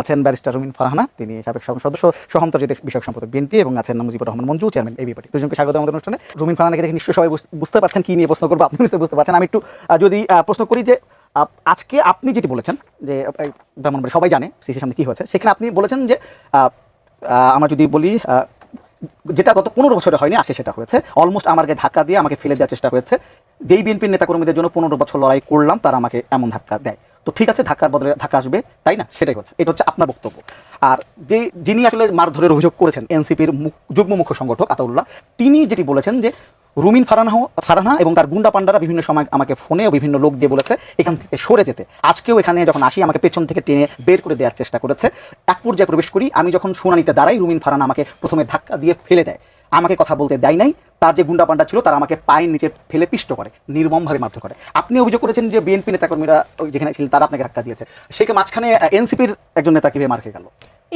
আছেন ব্যারিস্টার রুমিন ফারহানা, তিনি সাবেক সদস্য সহন্তর্জিত বিষয়ক সম্পাদক বিএনপি এবং আছেন Mujibur Rahman Manju, chairman AB party. দুজনকে স্বাগত আমাদের অনুষ্ঠানে। রুমিন ফারহানাকে দেখে নিশ্চয়ই সবাই বুঝতে পারছেন কি নিয়ে প্রশ্ন করব, আপনি নিশ্চয়ই বুঝতে পারছেন। আমি একটু যদি প্রশ্ন করি যে আজকে আপনি যেটি বলেছেন, যে ব্রাহ্মণবাড়ি সবাই জানে, সিসির সামনে কি হয়েছে, সেখানে আপনি বলেছেন যে আমরা যদি বলি যেটা গত পনেরো বছরে হয়নি, আজকে সেটা হয়েছে। অলমোস্ট আমাকে ধাক্কা দিয়ে আমাকে ফেলে দেওয়ার চেষ্টা হয়েছে যেই বিএনপির নেতাকর্মীদের জন্য পনেরো বছর লড়াই করলাম, তারা আমাকে এমন ধাক্কা দেয়। তো ঠিক আছে, ধাক্কার বদলে ধাক্কা আসবে, তাই না? সেটাই হচ্ছে, এটা হচ্ছে আপনার বক্তব্য। আর যে যিনি আসলে মারধরের অভিযোগ করেছেন, এনসিপির যুগ্ম মুখ্য সংগঠক আতাউল্লাহ, তিনি যেটি বলেছেন যে রুমিন ফারানা ফারানা এবং তার গুন্ডা পান্ডারা বিভিন্ন সময় আমাকে ফোনে বিভিন্ন লোক দিয়ে বলেছে, এখান থেকে সরে যেতে। আজকেও এখানে যখন আসি, আমাকে পেছন থেকে টেনে বের করে দেওয়ার চেষ্টা করেছে। এক পর্যায়ে প্রবেশ করি, আমি যখন শুনানিতে দাঁড়াই, রুমিন ফারানা আমাকে প্রথমে ধাক্কা দিয়ে ফেলে দেয়। আমাকে কথা বলতে দেয় নাই, তার যে গুন্ডা পান্ডা ছিল তারা আমাকে পায়ের নিচে ফেলে পিষ্ট করে, নির্মমভাবে মারধর করে। আপনি অভিযোগ করেছেন যে বিএনপি নেতাকর্মীরা যেখানে ছিলেন তারা আপনাকে ধাক্কা দিয়েছে। সেকে মাঝখানে এনসিপির একজন নেতা কীভাবে মার গেল?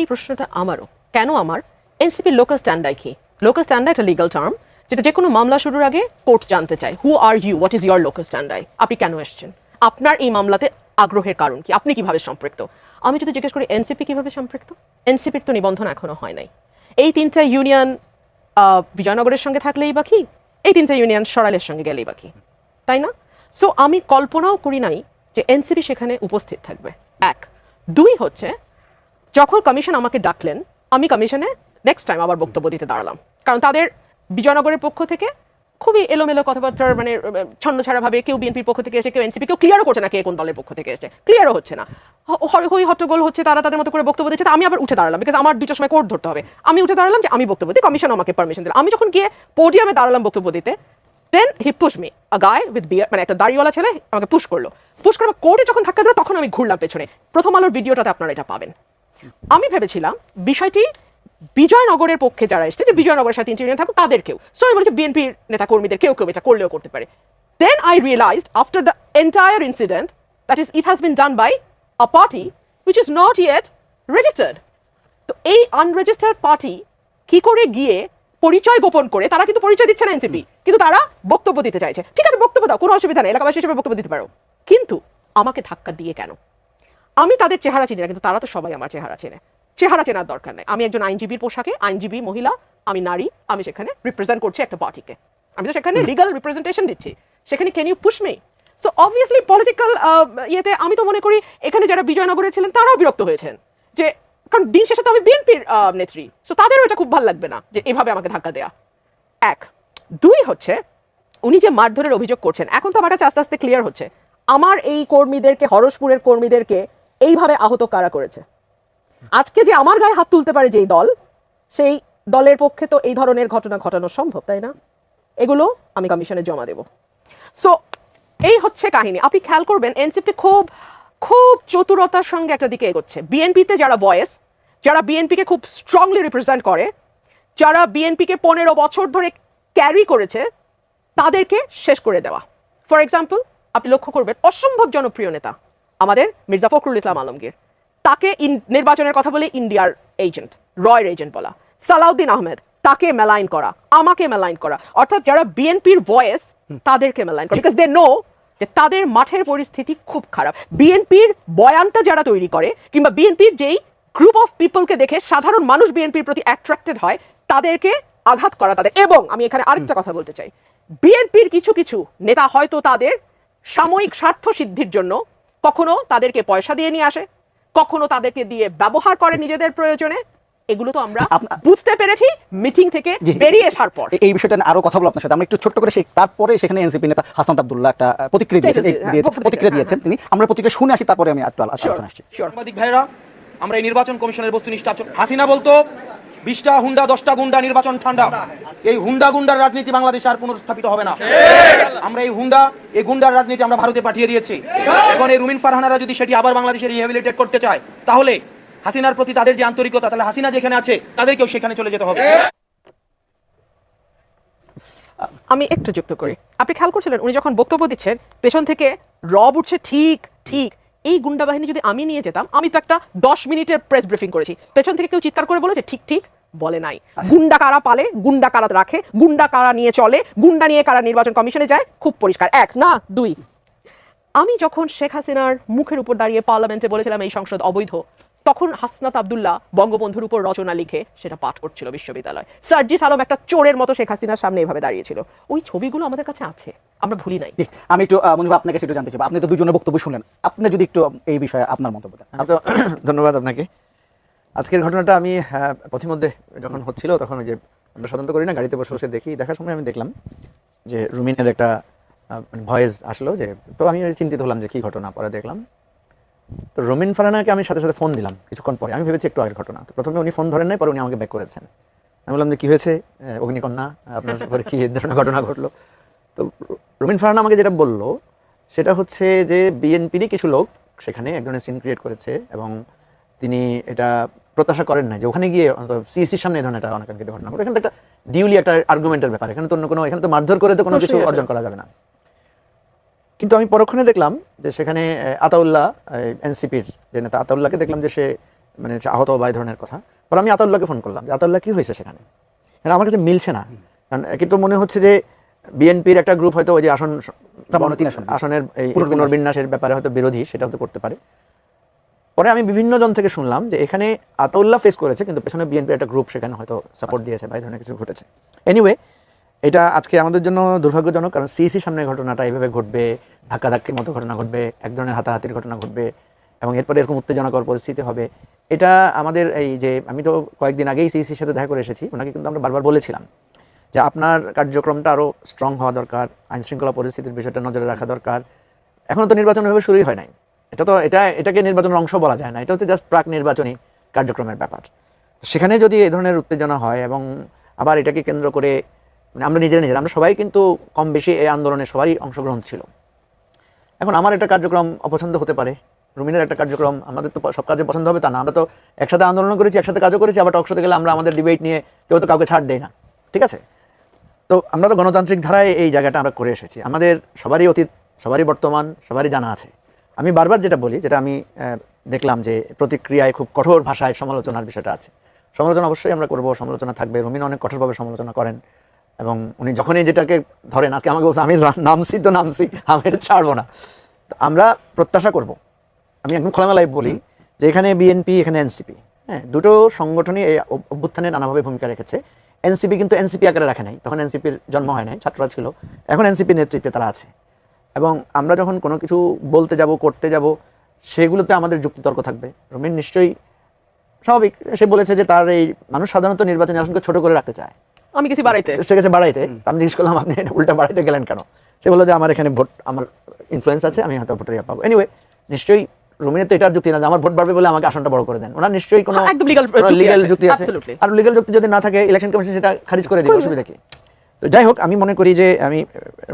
এই প্রশ্নটা আমারও। কেন আমার? এনসিপির লোকাল স্ট্যান্ডাই কি? লোকাল স্ট্যান্ডাই একটা লিগাল টার্ম যেটা যে কোনো মামলা শুরুর আগে কোর্ট জানতে চায়। Who are you what is your local standi? আপনি কেন এসেছেন? আপনার এই মামলাতে আগ্রহের কারণ কি? আপনি কীভাবে সম্পৃক্ত? আমি যদি জিজ্ঞেস করি, এনসিপি কীভাবে সম্পৃক্ত? এনসিপির তো নিবন্ধন এখনও হয় নাই। এই তিনটা ইউনিয়ন বিজয়নগরের সঙ্গে থাকলেই বা কি? এই তিনটা ইউনিয়ন সরালের সঙ্গে গেলেই বা কি? তাই না? সো আমি কল্পনাও করি নাই যে এনসিপি সেখানে উপস্থিত থাকবে। এক। দুই হচ্ছে, যখন কমিশন আমাকে ডাকলেন, আমি কমিশনে নেক্সট টাইম আবার বক্তব্য দিতে দাঁড়ালাম। কারণ তাদের বিজয়নগরের পক্ষ থেকে খুবই এলোমেলো কথাবার্তার মানে ছন্ন ছাড়া ভাবে কেউ বিএনপির পক্ষ থেকে এসে, কেউ এনসিপি কেউ ক্লিয়ারও করছে না কে কোন দলের পক্ষ থেকে এসেছে। ক্লিয়ারও হচ্ছে না। হই, হট্টগোল হচ্ছে, তারা তাদের মতো করে বক্তব্য দিচ্ছে আমি আবার উঠে দাঁড়ালাম বিকজ আমার দুটোর সময় কোর্ট ধরতে হবে। আমি উঠে দাঁড়ালাম যে আমি বক্তব্য দিই কমিশন আমাকে পারমিশন দিল। আমি যখন গিয়ে পোডিয়ামে দাঁড়ালাম বক্তব্য দিতে দেন হি পুশ মি আ গায় উইথ বিয়ার মানে একটা দাড়িওয়ালা ছেলে আমাকে পুশ করল। পুশ করে কোর্টে যখন ধাক্কা দিল, তখন আমি ঘুরলাম পেছনে। প্রথম আলোর ভিডিওটাতে আপনারা এটা পাবেন। আমি ভেবেছিলাম বিষয়টি বিজয়নগরের পক্ষে যারা এসছে, যে বিজয়নগরের সাথে ইউনিয়ন থাকুক, তাদেরকেও। সো আমি বলেছি বিএনপির নেতা কর্মীদের কেউ কেউ এটা করলেও করতে পারে। Then I realize after the entire incident that is it has been done by a party which is not yet registered তো এই আনরেজিস্টার্ড পার্টি কি করে গিয়ে পরিচয় গোপন করে, তারা কিন্তু পরিচয় দিচ্ছে না এনসিপি কিন্তু তারা বক্তব্য দিতে চাইছে। ঠিক আছে, বক্তব্য দাও, কোনো অসুবিধা নেই, এলাকাবাসী হিসেবে বক্তব্য দিতে পারো। কিন্তু আমাকে ধাক্কা দিয়ে কেন? আমি তাদের চেহারা চিনি না, কিন্তু তারা তো সবাই আমার চেহারা চেনে। চেহারা চেনার দরকার নেই। আমি একজন আইনজীবীর পোশাকে আইনজীবী মহিলা আমি নারী আমি সেখানে রিপ্রেজেন্ট করছি একটা পার্টিকে আমি তো সেখানে লিগাল রিপ্রেজেন্টেশন দিচ্ছি। সেখানে can you push me so obviously political ইয়েতে আমি তো মনে করি এখানে যারা বিজয়নগরে ছিলেন তারাও বিরক্ত হয়েছেন। যে কারণ দিন শেষে তো আমি বিএনপির নেত্রী। সো তাদেরও এটা খুব ভালো লাগবে না যে এভাবে আমাকে ধাক্কা দেয়া। এক। দুই হচ্ছে উনি যে মারধরের অভিযোগ করছেন এখন তো আমার কাছে আস্তে আস্তে ক্লিয়ার হচ্ছে। আমার এই কর্মীদেরকে হরসপুরের কর্মীদেরকে এইভাবে আহত কারা করেছে? আজকে যে আমার গায়ে হাত তুলতে পারে যেই দল, সেই দলের পক্ষে তো এই ধরনের ঘটনা ঘটানো সম্ভব, তাই না? এগুলো আমি কমিশনে জমা দেব। সো এই হচ্ছে কাহিনী। আপনি খেয়াল করবেন, এনসিপি খুব খুব চতুরতার সঙ্গে একটা দিকে এগোচ্ছে। বিএনপিতে যারা ভয়েস যারা বিএনপিকে খুব স্ট্রংলি রিপ্রেজেন্ট করে, যারা বিএনপিকে পনেরো বছর ধরে ক্যারি করেছে, তাদেরকে শেষ করে দেওয়া। ফর এক্সাম্পল আপনি লক্ষ্য করবেন, অসম্ভব জনপ্রিয় নেতা আমাদের মির্জা ফখরুল ইসলাম আলমগীর। তাকে ইন- নির্বাচনের কথা বলে ইন্ডিয়ার এজেন্ট রয়ের এজেন্ট বলা। সালাউদ্দিন আহমেদ তাকে মেলাইন করা আমাকে মেলাইন করা। অর্থাৎ যারা বিএনপির ভয়েস তাদেরকে মেলাইন করা। বিকজ দে নো যে তাদের মাঠের পরিস্থিতি খুব খারাপ। বিএনপির বয়ানটা যারা তৈরি করে কিংবা বিএনপির যেই গ্রুপ অফ পিপলকে দেখে সাধারণ মানুষ বিএনপির প্রতি অ্যাট্রাক্টেড হয় তাদেরকে আঘাত করা তাদের। এবং আমি এখানে আরেকটা কথা বলতে চাই। বিএনপির কিছু কিছু নেতা হয়তো তাদের সাময়িক স্বার্থ সিদ্ধির জন্য কখনো তাদেরকে পয়সা দিয়ে নিয়ে আসে কখনো তাদেরকে দিয়ে ব্যবহার করে নিজেদের প্রয়োজনে? এগুলো তো আমরা বুঝতে পেরেছি মিটিং থেকে বেরিয়ে আসার পর। এই- বিষয়টা আরও কথা বলব আপনার সাথে। আমরা একটু ছোট্ট করে সেই তারপরে সেখানে এনসিপি নেতা হাসান আব্দুল্লাহ একটা প্রতিক্রিয়া দিয়েছেন। হ্যাঁ, দিয়েছেন, প্রতিক্রিয়া, প্রতিক্রিয়া হ্যাঁ, দিয়েছেন তিনি। আমরা প্রতিক্রিয়া শুনে আসি তারপরে আমি একটু আলোচনা আসছি. সাংবাদিক ভাইরা আমরা এই নির্বাচন কমিশনের বস্তুনিষ্ঠ আচরণ হাসিনা বলতো বিশটা হুন্ডা, দশটা গুন্ডা, নির্বাচন ঠান্ডা। এই হুন্ডা গুন্ডার রাজনীতি বাংলাদেশে আর পুনর্স্থাপিত হবে না। আমরা এই হুন্ডা, এই গুন্ডার রাজনীতি আমরা ভারতে পাঠিয়ে দিয়েছি। এখন এই রুমিন ফারহানারা যদি সেটি আবার বাংলাদেশে রিহ্যাবিলিটেট করতে চায়, তাহলে হাসিনার প্রতি তাদের যে আন্তরিকতা, তাহলে হাসিনা যেখানে আছে, তাদেরকেও সেখানে চলে যেতে হবে। আমি একটু যুক্ত করি। আপনি খেয়াল করছিলেন, উনি যখন বক্তব্য দিচ্ছেন, পেছন থেকে রব উঠছে, ঠিক ঠিক। এই গুন্ডা বাহিনী যদি আমি নিয়ে যেতাম, আমি তো একটা দশ মিনিটের প্রেস ব্রিফিং করেছি। পেছন থেকে কেউ চিৎকার করে বলেছে, ঠিক ঠিক। বলে নাই। গুন্ডা কারা পালে গুন্ডা কারা রাখে গুন্ডা কারা নিয়ে চলে গুন্ডা নিয়ে কারা নির্বাচন কমিশনে যায় খুব পরিষ্কার। এক না দুই। আমি যখন শেখ হাসিনার মুখের উপর দাঁড়িয়ে পার্লামেন্টে বলেছিলাম এই সংসদ অবৈধ তখন হাসনাত আবদুল্লাহ বঙ্গবন্ধুর উপর রচনা লিখে সেটা পাঠ করছিল বিশ্ববিদ্যালয়। সার্জিস আলম একটা চোরের মতো শেখ হাসিনার সামনে এভাবে দাঁড়িয়েছিল। ওই ছবিগুলো আমাদের কাছে আছে আমরা ভুলি নাই। আমি একটু ভাই, আপনার একটু জানতে চাই আপনি তো দুজনের বক্তব্য শুনলেন। আপনি যদি একটু এই বিষয়ে আপনার মন্তব্য দেন। ধন্যবাদ আপনাকে। আজকের ঘটনাটা আমি পথিমধ্যে যখন হচ্ছিল, তখন ওই যে আমরা সাধারণত করি না, গাড়িতে বসে বসে দেখি। দেখার সময় আমি দেখলাম যে রুমিনের একটা ভয়েস আসলো যে, তো আমি চিন্তিত হলাম যে কী ঘটনা, পরে দেখলাম। তো রুমিন ফারানাকে আমি সাথে সাথে ফোন দিলাম কিছুক্ষণ পরে। আমি ভেবেছি একটু আগের ঘটনা। তো প্রথমে উনি ফোন ধরেন নাই, পরে উনি আমাকে ব্যাক করেছেন। আমি বললাম যে, কী হয়েছে অগ্নিকন্যা? আপনার পরে কী ধরনের ঘটনা ঘটলো? তো রুমিন ফারানা আমাকে যেটা বলল, সেটা হচ্ছে যে বিএনপিরই কিছু লোক সেখানে এক ধরনের সিন ক্রিয়েট করেছে এবং তিনি এটা প্রত্যাশা করেন না যে ওখানে গিয়ে সিএসির সামনে ধরনের একটা অনাকাঙ্ক্ষিত ঘটনা ঘটে এখানে একটা ডিউলি একটা আর্গুমেন্টের ব্যাপার। এখানে তো অন্য কোনো এখানে তো মারধর করে তো কোনো কিছু অর্জন করা যাবে না। কিন্তু আমি পরক্ষণে দেখলাম যে সেখানে আতাউল্লাহ এনসিপির যে নেতা আতাউল্লাহকে দেখলাম যে সে মানে আহত বা এই ধরনের কথা। পরে আমি আতাউল্লাহকে ফোন করলাম যে আতাউল্লাহ কি হয়েছে সেখানে? কারণ আমার কাছে মিলছে না। কারণ কিন্তু মনে হচ্ছে যে বিএনপির একটা গ্রুপ হয়তো ওই যে আসন। আসনের এই পুনর্বিন্যাসের ব্যাপারে হয়তো বিরোধী সেটা হয়তো করতে পারে। পরে আমি বিভিন্ন জন থেকে শুনলাম যে এখানে আতাউল্লাহ ফেস করেছে, কিন্তু পেছনে বিএনপির একটা গ্রুপ সেখানে হয়তো সাপোর্ট দিয়েছে বা এই ধরনের কিছু ঘটেছে। এনিওয়ে এটা আজকে আমাদের জন্য দুর্ভাগ্যজনক কারণ সিএসি সামনে ঘটনাটা এইভাবে ঘটবে, ধাক্কাধাক্কির মতো ঘটনা ঘটবে, এক ধরনের হাতাহাতির ঘটনা ঘটবে এবং এরপরে এরকম উত্তেজনাকর পরিস্থিতি হবে। এটা আমাদের এই যে, আমি তো কয়েকদিন আগেই সিএসির সাথে দেখা করে এসেছি, ওনাকে কিন্তু আমরা বারবার বলেছিলাম যে আপনার কার্যক্রমটা আরও স্ট্রং হওয়া দরকার, আইনশৃঙ্খলা পরিস্থিতির বিষয়টা নজরে রাখা দরকার। এখনও তো নির্বাচন ভাবে শুরুই হয় নাই। এটা তো এটা, এটাকে নির্বাচনের অংশ বলা যায় না, এটা হচ্ছে জাস্ট প্রাক নির্বাচনী কার্যক্রমের ব্যাপার। সেখানে যদি এ ধরনের উত্তেজনা হয় এবং আবার এটাকে কেন্দ্র করে মানে আমরা নিজেরা নিজেরা, আমরা সবাই কিন্তু কম বেশি এই আন্দোলনে সবারই অংশগ্রহণ ছিল। এখন আমার একটা কার্যক্রম অপছন্দ হতে পারে, রুমিনের একটা কার্যক্রম, আমাদের তো সব কাজে পছন্দ হবে তা না, আমরা তো একসাথে আন্দোলন করেছি, একসাথে কাজও করেছি, আবার টকশোতে গেলে আমরা আমাদের ডিবেট নিয়ে কেউ তো কাউকে ছাড় দেয় না, ঠিক আছে? তো আমরা তো গণতান্ত্রিক ধারায় এই জায়গাটা আমরা করে এসেছি, আমাদের সবারই অতীত, সবারই বর্তমান, সবারই জানা আছে। আমি বারবার যেটা বলি, যেটা আমি দেখলাম যে প্রতিক্রিয়ায় খুব কঠোর ভাষায় সমালোচনার বিষয়টা আছে। সমালোচনা অবশ্যই আমরা করব, সমালোচনা থাকবে, রুমিন অনেক কঠোরভাবে সমালোচনা করেন এবং উনি যখনই যেটাকে ধরেন, আজকে আমাকে বলছে, আমি নামছি তো নামছি আমি ছাড়বো না। আমরা প্রত্যাশা করব। আমি একদম খোলামেলায় বলি যে এখানে বিএনপি এখানে এনসিপি হ্যাঁ দুটো সংগঠনই এই অভ- অভ্যুত্থানে নানাভাবে ভূমিকা রেখেছে। এনসিপি কিন্তু এনসিপি আকারে রাখে নাই। তখন এনসিপির জন্ম হয় নাই, ছাত্ররা ছিল। এখন এনসিপি নেতৃত্বে তারা আছে। এবং আমরা যখন কোনো কিছু বলতে যাব করতে যাব সেগুলোতে আমাদের যুক্তিতর্ক থাকবে। রমিন নিশ্চয়ই স্বাভাবিক। সে বলেছে যে তার এই মানুষ সাধারণত নির্বাচনী আসনকে ছোট করে রাখতে চায়। আমি গেছি বাড়াইতে। সে গেছে বাড়াইতে। আমি জিজ্ঞেস করলাম আপনি এটা উল্টা বাড়াইতে গেলেন কেন? সে বলল যে আমার এখানে ভোট আমার ইনফ্লুয়েন্স আছে আমি হয়তো ভোটার পাবো। এনিওয়ে নিশ্চয়ই রুমিনের তো এটার যুক্তি না যে আমার ভোট বাড়বে বলে আমাকে আসনটা বড় করে দেন। ওনার নিশ্চয়ই কোনো একদম legal যুক্তি আছে। যুক্তি আছে। Absolutely. আর লিগ্যাল যুক্তি যদি না থাকে ইলেকশন কমিশন সেটা খারিজ করে দিবে। অসুবিধা কি? তো যাই হোক আমি মনে করি যে আমি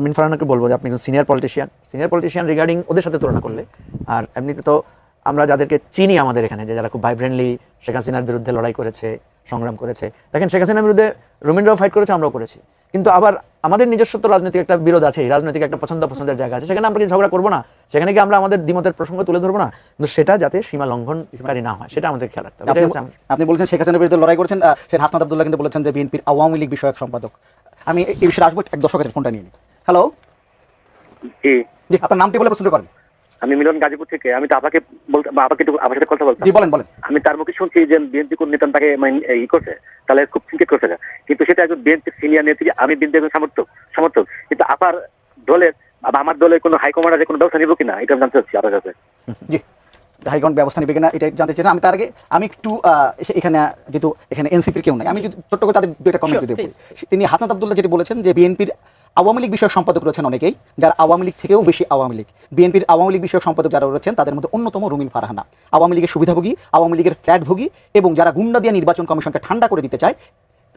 মিন ফারহানাকে বলব যে আপনি একজন senior politician senior politician regarding ওদের সাথে তুলনা করলে। আর এমনিতে তো আমরা যাদেরকে চিনি আমাদের এখানে যে যারা খুব ভাইব্রেন্টলি শেখ হাসিনার বিরুদ্ধে লড়াই করেছে সংগ্রাম করেছে। দেখেন শেখ হাসিনার বিরুদ্ধে রবীন্দ্ররাও ফাইট করেছে আমরাও করেছি। কিন্তু আবার আমাদের নিজস্ব তো রাজনৈতিক একটা বিরোধ আছে রাজনৈতিক একটা পছন্দ পছন্দের জায়গা আছে। সেখানে আমরা কি ঝগড়া করব না? সেখানে কি আমরা আমাদের দ্বিমতের প্রসঙ্গ তুলে ধরবো না? কিন্তু সেটা যাতে সীমা লঙ্ঘনকারী না হয় সেটা আমাদের খেয়াল রাখতে হবে। আপনি বলছেন শেখ হাসিনার বিরুদ্ধে লড়াই করেছেন শেখ হাসনাত আব্দুল্লাহ কিন্তু বলেছেন যে বিএনপির আওয়ামী লীগ বিষয়ক সম্পাদক। আমি এই- বিষয়ে আসব এক দর্শক আছে ফোনটা নিয়ে নিই। হ্যালো জি। জি আপনার নামটি বলে প্রশ্ন করেন। আমি মিলন গাজীপুর থেকে। আমি তো আপাকে বলতে বা আপাকে একটু আমার সাথে কথা বলতাম জি বলেন বলেন। আমি তার মুখে শুনছি যে বিএনপি কোন নেতা তাকে মানে ই করছে তাহলে খুব চিন্তিত করছে না। কিন্তু সেটা একজন বিএনপি সিনিয়র নেত্রী আমি বিএনপি একজন সমর্থক সমর্থক। কিন্তু আপার দলের বা আমার দলের কোনো হাইকমান্ড আছে কোনো ব্যবস্থা নিব কিনা এটা আমি জানতে চাচ্ছি আপনার কাছে। জি হাইকমান্ড ব্যবস্থা নেবে কিনা এটা জানতে চাই না আমি তার আগে আমি একটু আহ, এখানে যেহেতু এখানে এনসিপির কেউ নাই আমি যদি ছোট্ট করে তাদের দুইটা কমেন্ট বলি। তিনি হাসনাত আব্দুল্লাহ যেটি বলেছেন যে বিএনপির আওয়ামী লীগ বিষয়ক সম্পাদক রয়েছেন অনেকেই যারা আওয়ামী লীগ থেকেও বেশি আওয়ামী লীগ। বিএনপির আওয়ামী লীগ বিষয়ক সম্পাদক যারা রয়েছেন তাদের মধ্যে অন্যতম রুমিন ফারহানা। আওয়ামী লীগের সুবিধাভোগী আওয়ামী লীগের ফ্ল্যাটভোগী এবং যারা গুন্ডা দিয়ে নির্বাচন কমিশনকে ঠান্ডা করে দিতে চায়